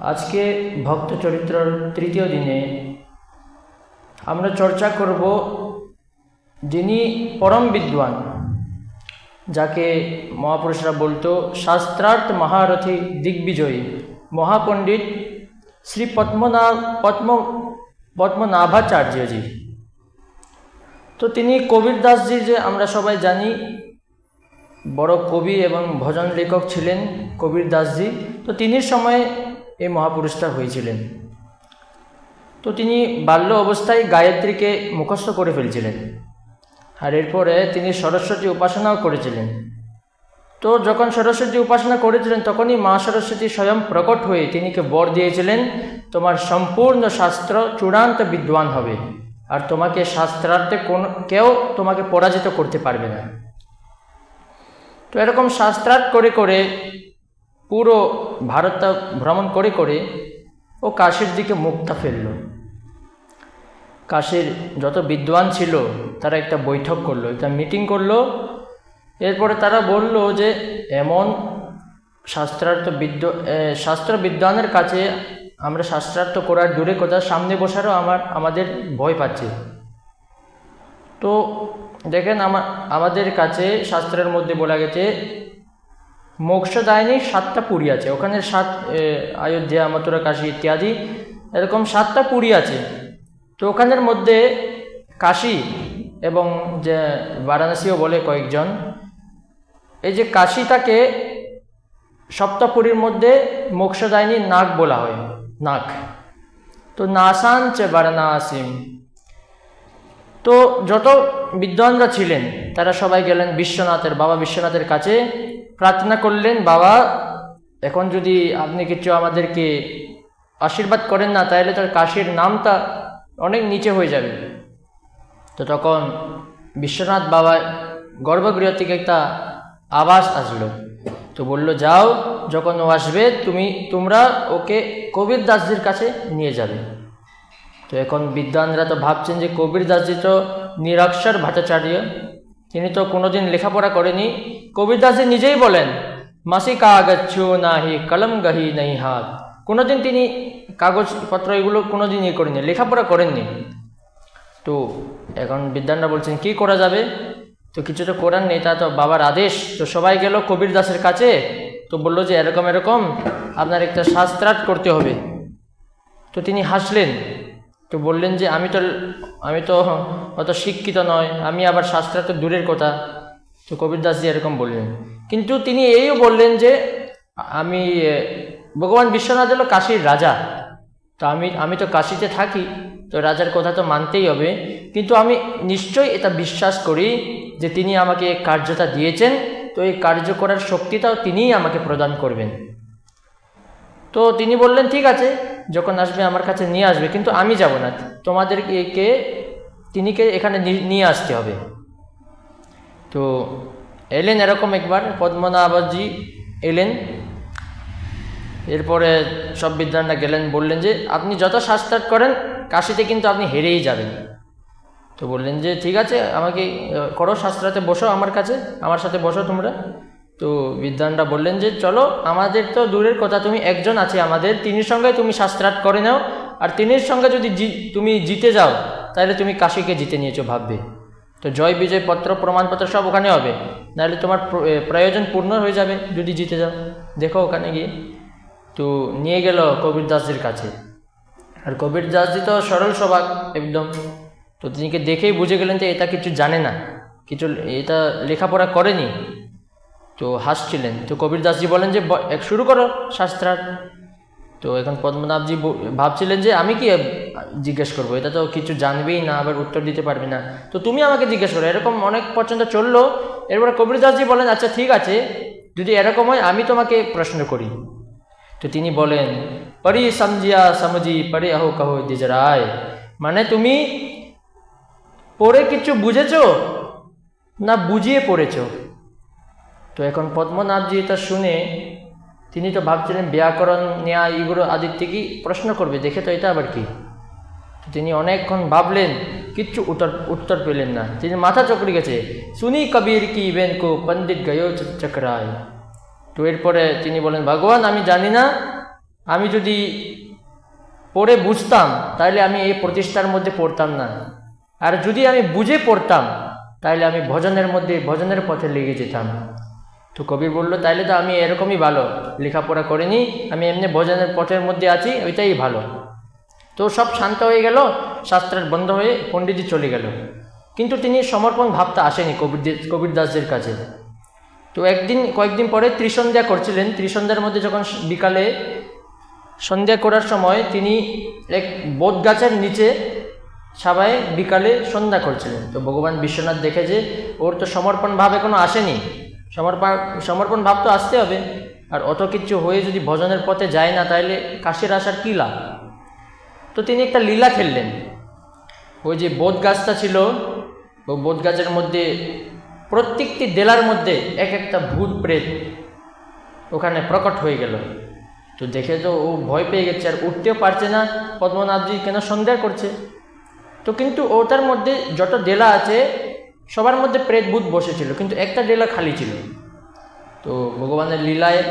আজকে ভক্ত চরিত্রর তৃতীয় দিনে আমরা চর্চা করব যিনি পরম বিদ্বান, যাকে মহাপুরুষরা বলতো শাস্ত্রার্থ মহারথী দিগ্বিজয়ী, মহাপণ্ডিত শ্রী পদ্মনা, পদ্ম, পদ্মনাভাচার্যজি। তো তিনি কবির দাসজি যে আমরা সবাই জানি, বড় কবি এবং ভজন লেখক ছিলেন কবির দাসজি। তো তিনি সময়ে এই মহাপুরুষটা হয়েছিলেন। তো তিনি বাল্য অবস্থায় গায়ত্রীকে মুখস্থ করে ফেলছিলেন। আর এরপরে তিনি সরস্বতী উপাসনাও করেছিলেন। তো যখন সরস্বতী উপাসনা করেছিলেন, তখনই মা সরস্বতী স্বয়ং প্রকট হয়ে তিনিকে বর দিয়েছিলেন, তোমার সম্পূর্ণ শাস্ত্র চূড়ান্ত বিদ্বান হবে, আর তোমাকে শাস্ত্রার্থে কোন, কেউ তোমাকে পরাজিত করতে পারবে না। তো এরকম শাস্ত্রার্থ করে করে পুরো ভারতটা ভ্রমণ করে করে ও কাশীর দিকে মুক্তা ফেলল। কাশীর যত বিদ্বান ছিল, তারা একটা বৈঠক করল, একটা মিটিং করল। এরপরে তারা বলল যে, এমন শাস্ত্রার্থ বিদ্য শাস্ত্র বিদ্বানের কাছে আমরা শাস্ত্রার্থ করার দূরে কোথাও সামনে বসারও আমার, আমাদের ভয় পাচ্ছে। তো দেখেন আমার আমাদের কাছে শাস্ত্রের মধ্যে বলা গেছে মোক্ষদায়নী সাতটা পুরী আছে। ওখানে সাত অযোধ্যা মথুরা কাশী ইত্যাদি, এরকম সাতটা পুরী আছে। তো ওখানের মধ্যে কাশী এবং যে বারাণসীও বলে কয়েকজন, এই যে কাশীটাকে সপ্তপুরীর মধ্যে মোক্ষদায়নী নাক বলা হয় নাক তো নাসাঞ্চ বারাণসীম। তো যত বিদ্বানরা ছিলেন, তারা সবাই গেলেন বিশ্বনাথের, বাবা বিশ্বনাথের কাছে। প্রার্থনা করলেন, বাবা, এখন যদি আপনি কিছু আমাদেরকে আশীর্বাদ করেন না, তাহলে তার কাশির নামটা অনেক নিচে হয়ে যাবে। তো তখন বিশ্বনাথ বাবা গর্ভগৃহ থেকে একটা আওয়াজ আসলো। তো বলল, যাও, যখন ও আসবে, তুমি, তোমরা ওকে কবির দাসজির কাছে নিয়ে যাবে। তো এখন বিদ্বানরা তো ভাবছেন যে কবির দাসজি তো নিরক্ষর ভট্টাচার্য তিনি তো কোনোদিন লেখাপড়া করেনি কবির নিজেই বলেন, মাসি কাগচ্ছু নাহি, কলম গহি নেই হাত। কোনোদিন তিনি কাগজপত্র এগুলো কোনোদিন ইয়ে করেনি লেখাপড়া করেননি। তো এখন বিদ্যানরা বলছেন, কি করা যাবে? তো কিছু তো করার নেই, তা তো বাবার আদেশ। তো সবাই গেল কবির দাসের কাছে, তো বলল যে, এরকম এরকম, আপনার একটা শাস্ত্রার্থ করতে হবে। তো তিনি হাসলেন। তো বললেন যে, আমি তো আমি তো অত শিক্ষিত নয়, আমি আবার শাস্ত্রার্থ দূরের কথা। তো কবির দাসজি এরকম বললেন। কিন্তু তিনি এইও বললেন যে, আমি ভগবান বিশ্বনাথ হলো কাশীর রাজা। তো আমি আমি তো কাশিতে থাকি, তো রাজার কথা তো মানতেই হবে। কিন্তু আমি নিশ্চয়ই এটা বিশ্বাস করি যে তিনি আমাকে এই কার্যটা দিয়েছেন, তো এই কার্য করার শক্তিটাও তিনিই আমাকে প্রদান করবেন। তো তিনি বললেন, ঠিক আছে, যখন আসবে আমার কাছে নিয়ে আসবে, কিন্তু আমি যাব না। তোমাদেরকে তিনিকে এখানে নিয়ে আসতে হবে। তো এলেন এরকম একবার, পদ্মনাভজি এলেন। এরপরে সব বিদ্যানরা গেলেন, বললেন যে, আপনি যত শাস্ত্রার্থ করেন, কাশিতে কিন্তু আপনি হেরেই যাবেন। তো বললেন যে, ঠিক আছে, আমাকে করো, শাস্ত্রাতে বসো আমার কাছে, আমার সাথে বসো তোমরা। তো বিদ্যানরা বললেন যে, চলো, আমাদের তো দূরের কথা, তুমি একজন আছে আমাদের, তিনির সঙ্গে তুমি শাস্ত্রার্থ করে নাও, আর তিনির সঙ্গে যদি তুমি জিতে যাও, তাহলে তুমি কাশিকে জিতে নিয়েছো ভাববে। তো জয়, বিজয়, পত্র, প্রমাণপত্র সব ওখানে হবে। নাহলে তোমার প্রয়োজন পূর্ণ হয়ে যাবে যদি জিতে যাও। দেখো ওখানে গিয়ে। তো নিয়ে গেল কবির দাসজির কাছে। আর কবির দাসজি তো সরল স্বভাব একদম। তো তিনিকে দেখেই বুঝে গেলেন যে এটা কিছু জানে না। কিছু এটা লেখাপড়া করেনি। তো হাসছিলেন। তো কবির দাসজি বলেন যে শুরু করো শাস্ত্রার্থ। তো এখন পদ্মনাভজি ভাবছিলেন যে আমি কি জিজ্ঞেস করব? এটা তো কিছু জানবেই না, আবার উত্তর দিতে পারবে না। তো তুমি আমাকে জিজ্ঞেস করো, এরকম অনেক পর্যন্ত চলল। এরপরে কবির দাসজি বলেন আচ্ছা ঠিক আছে, যদি এরকম হয়, আমি তোমাকে প্রশ্ন করি। তো তিনি বলেন, পরি সামজিয়া সমঝি, পরে আহো কহো দিজরায় মানে তুমি পড়ে কিছু বুঝেছ না বুঝিয়ে পড়েছো? তো এখন পদ্মনাথজি এটা শুনে তিনি তো ভাবছিলেন ব্যাকরণ ন্যায় এগুলো আদির থেকেই প্রশ্ন করবে, দেখে তো এটা আবার কি? তিনি অনেকক্ষণ ভাবলেন, কিচ্ছু উত্তর উত্তর পেলেন না। তিনি মাথা চকড়ে গেছে, শুনি কবির কি ইভেন কো পণ্ডিত গয় চক্রায়। তো এরপরে তিনি বলেন, ভগবান, আমি জানি না, আমি যদি পড়ে বুঝতাম তাহলে আমি এই প্রতিষ্ঠার মধ্যে পড়তাম না। আর যদি আমি বুঝে পড়তাম তাহলে আমি ভজনের মধ্যে, ভজনের পথে লেগে যেতাম। তো কবির বলল, তাইলে তো আমি এরকমই ভালো। লেখাপড়া করিনি, আমি এমনি ভজনের পথের মধ্যে আছি, ওইটাই ভালো। তো সব শান্ত হয়ে গেল, শাস্ত্রের বন্ধ হয়ে পণ্ডিতজি চলে গেল। কিন্তু তিনি সমর্পণ ভাবতে আসেনি কবির কবির দাসদের কাছে। তো একদিন, কয়েকদিন পরে ত্রিসন্ধ্যা করছিলেন। ত্রিসন্ধ্যার মধ্যে যখন বিকালে সন্ধ্যা করার সময় তিনি এক বোধ গাছের নিচে সবাই বিকালে সন্ধ্যা করছিলেন। তো ভগবান বিশ্বনাথ দেখে যে, ওর তো সমর্পণ ভাব এখনও আসেনি। সমর্পণ সমর্পণ ভাব তো আসতে হবে। আর অত কিছু হয়ে যদি ভজনের পথে যায় না, তাহলে কাশির আসার কী লাভ? তো তিনি একটা লীলা খেললেন। ওই যে বোধ গাছটা ছিল ওই বোধ গাছের মধ্যে, প্রত্যেকটি দেলার মধ্যে এক একটা ভূত প্রেত ওখানে প্রকট হয়ে গেল। তো দেখে তো ও ভয় পেয়ে গেছে, আর উঠতেও পারছে না। পদ্মনাভজি কেন সন্দেহ করছে? তো কিন্তু ওটার মধ্যে যত ডেলা আছে সবার মধ্যে প্রেত ভূত বসেছিল, কিন্তু একটা ডেলা খালি ছিল। তো ভগবানের লীলায়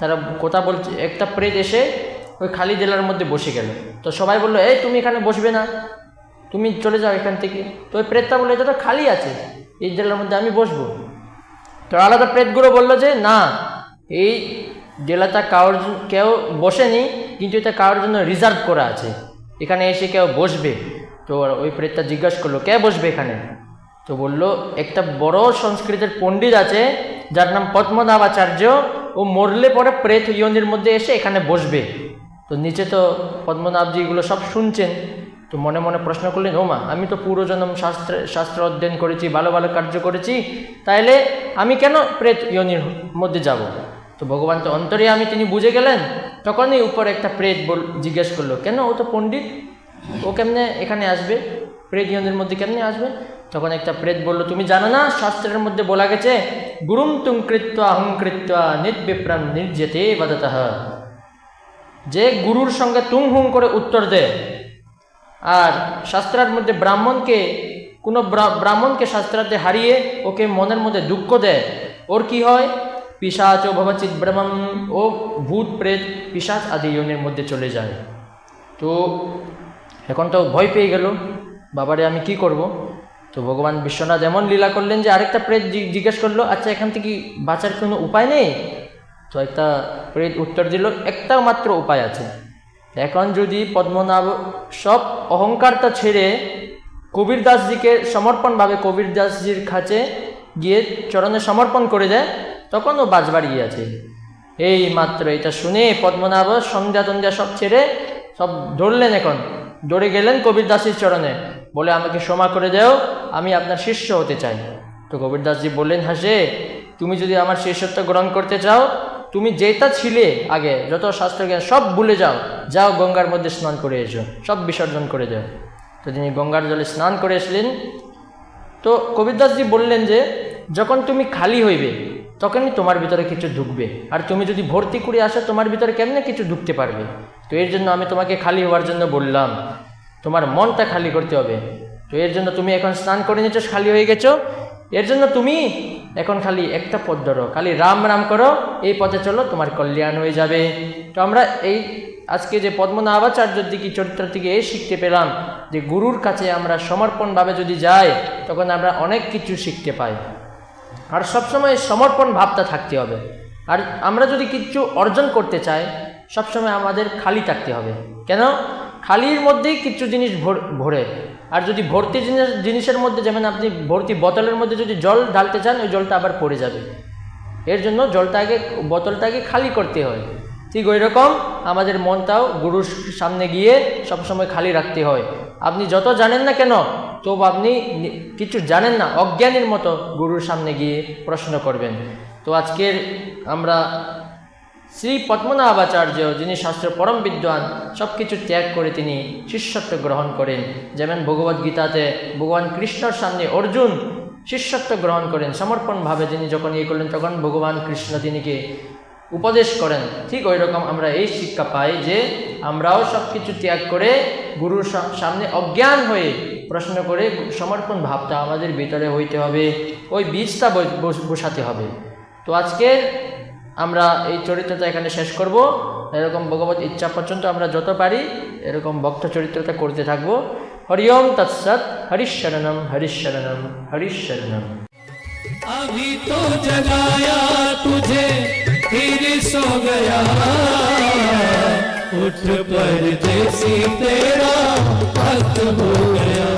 তারা কথা বলছে, একটা প্রেত এসে ওই খালি জেলার মধ্যে বসে গেল। তো সবাই বলল, এই, তুমি এখানে বসবে না। তুমি চলে যাও এখান থেকে। তো ওই প্রেতটা বলল, এটা তো খালি আছে। এই জেলার মধ্যে আমি বসবো। তো আলাদা প্রেতগুলো বলল যে, না, এই জেলাটা কারোর কেউ বসেনি, কিন্তু এটা কারোর জন্য রিজার্ভ করা আছে। এখানে এসে কেউ বসবে। তো ওই প্রেতটা জিজ্ঞাসা করল, কে বসবে এখানে? তো বলল, একটা বড় সংস্কৃতের পণ্ডিত আছে, যার নাম পদ্মনাভাচার্য, ও মরলে পরে প্রেত ইয়নির মধ্যে এসে এখানে বসবে। তো নিচে তো পদ্মনাভজি এগুলো সব শুনছেন, তো মনে মনে প্রশ্ন করলেন, ও মা, আমি তো পুরো জন্ম শাস্ত্র শাস্ত্র অধ্যয়ন করেছি, ভালো ভালো কার্য করেছি, তাইলে আমি কেন প্রেত ইয়নির মধ্যে যাব? তো ভগবান তো অন্তরে আমি তিনি বুঝে গেলেন, তখনই উপর একটা প্রেত বল, জিজ্ঞেস করল, কেন? ও তো পণ্ডিত, ও কেমনে এখানে আসবে? প্রেত ইয়নের মধ্যে কেমনে আসবে? তখন একটা প্রেত বলল, তুমি জানো না, শাস্ত্রের মধ্যে বলা গেছে, গুরুম তুম কৃত্বা অহং কৃত্বা নির্বিপ্রাম নির্যেতে বাদতঃ। যে গুরুর সঙ্গে তুম হুম করে উত্তর দেয় আর শাস্ত্রের মধ্যে ব্রাহ্মণকে, কোনো ব্রা- ব্রাহ্মণকে শাস্ত্রাতে হারিয়ে ওকে মনের মধ্যে দুঃখ দেয় ওর কি হয়? পিসাচ ও ভবচিত ব্রহ্মম ও ভূত প্রেত পিসাচ আদি ইয়নের মধ্যে চলে যায়। তো এখন তো ভয় পেয়ে গেল, বাবারে আমি কি করব? তো ভগবান বিশ্বনাথ এমন লীলা করলেন যে আরেকটা প্রেত জিজ্ঞেস করল আচ্ছা এখান থেকে বাঁচার কোনো উপায় নেই? তো একটা প্রেত উত্তর দিল একটাও মাত্র উপায় আছে। এখন যদি পদ্মনাভ সব অহংকারটা ছেড়ে কবির দাসজিকে সমর্পণভাবে কবির দাসজির কাছে গিয়ে চরণে সমর্পণ করে দেয় তখন ও বাজবাড়ি আছে। এই মাত্র এটা শুনে পদ্মনাভ সন্ধ্যা তন্ধ্যা সব ছেড়ে সব ধরলেন এখন। দৌড়ে গেলেন কবির দাসের চরণে। বলে, আমাকে ক্ষমা করে দেও আমি আপনার শিষ্য হতে চাই। তো কবির দাসজি বললেন হাসে তুমি যদি আমার শিষ্যত্ব গ্রহণ করতে চাও, তুমি যেটা ছিলে আগে, যত শাস্ত্র জ্ঞান সব ভুলে যাও যাও গঙ্গার মধ্যে স্নান করে এসো, সব বিসর্জন করে যাও তো তিনি গঙ্গার জলে স্নান করে এসলেন। তো কবিরদাসজি বললেন যে, যখন তুমি খালি হইবে, তখনই তোমার ভিতরে কিছু ঢুকবে। আর তুমি যদি ভর্তি করে আসো, তোমার ভিতরে কেমনে কিছু ঢুকতে পারবে? তো এর জন্য আমি তোমাকে খালি হওয়ার জন্য বললাম, তোমার মনটা খালি করতে হবে। তো এর জন্য তুমি এখন স্নান করে নিচ্ছ খালি হয়ে গেছো। এর জন্য তুমি এখন খালি একটা পথ ধরো, খালি রাম রাম করো, এই পথে চলো, তোমার কল্যাণ হয়ে যাবে। তো আমরা এই আজকে যে পদ্মনাভাচার্যর দিকে চরিত্র থেকে এই শিখতে পেলাম যে গুরুর কাছে আমরা সমর্পণভাবে যদি যাই, তখন আমরা অনেক কিছু শিখতে পাই। আর সবসময় সমর্পণ ভাবটা থাকতে হবে। আর আমরা যদি কিছু অর্জন করতে চাই, সবসময় আমাদের খালি থাকতে হবে। কেন? খালির মধ্যেই কিছু জিনিস ভর- আর যদি ভর্তি জিনিস জিনিসের মধ্যে যেমন আপনি ভর্তি বোতলের মধ্যে যদি জল ঢালতে চান, ওই জলটা আবার পড়ে যাবে। এর জন্য জলটা আগে বোতলটাকে খালি করতে হয়। ঠিক ওই রকম আমাদের মনটাও গুরুর সামনে গিয়ে সবসময় খালি রাখতে হয়। আপনি যত জানেন না কেন তো আপনি কিছু জানেন না, অজ্ঞানীর মতো গুরুর সামনে গিয়ে প্রশ্ন করবেন। তো আজকের আমরা শ্রী পদ্মনাভাচার্য, যিনি শাস্ত্র পরম বিদ্বান সব কিছু ত্যাগ করে তিনি শিষ্যত্ব গ্রহণ করেন। যেমন ভগবদ গীতাতে ভগবান কৃষ্ণর সামনে অর্জুন শিষ্যত্ব গ্রহণ করেন। সমর্পণভাবে তিনি যখন ইয়ে করলেন, তখন ভগবান কৃষ্ণ তিনিকে উপদেশ করেন। ঠিক ওই রকম আমরা এই শিক্ষা পাই যে, আমরাও সব কিছু ত্যাগ করে গুরুর সামনে অজ্ঞান হয়ে প্রশ্ন করে সমর্পণ ভাবটা আমাদের ভিতরে হইতে হবে। ওই বীজটা বস- বস- বসাতে হবে। তো আজকের আমরা এই চরিত্রটা এখানে শেষ করব এরকম ভগবত ইচ্ছা পর্যন্ত আমরা যত পারি এরকম ভক্ত চরিত্রটা করতে থাকবো হরিওম তৎসৎ হরিশরণম হরিশরণম হরিশরণম अभी तो जगाया तुझे फिर सो गया उठ पर जैसी तेरा भक्त हो गया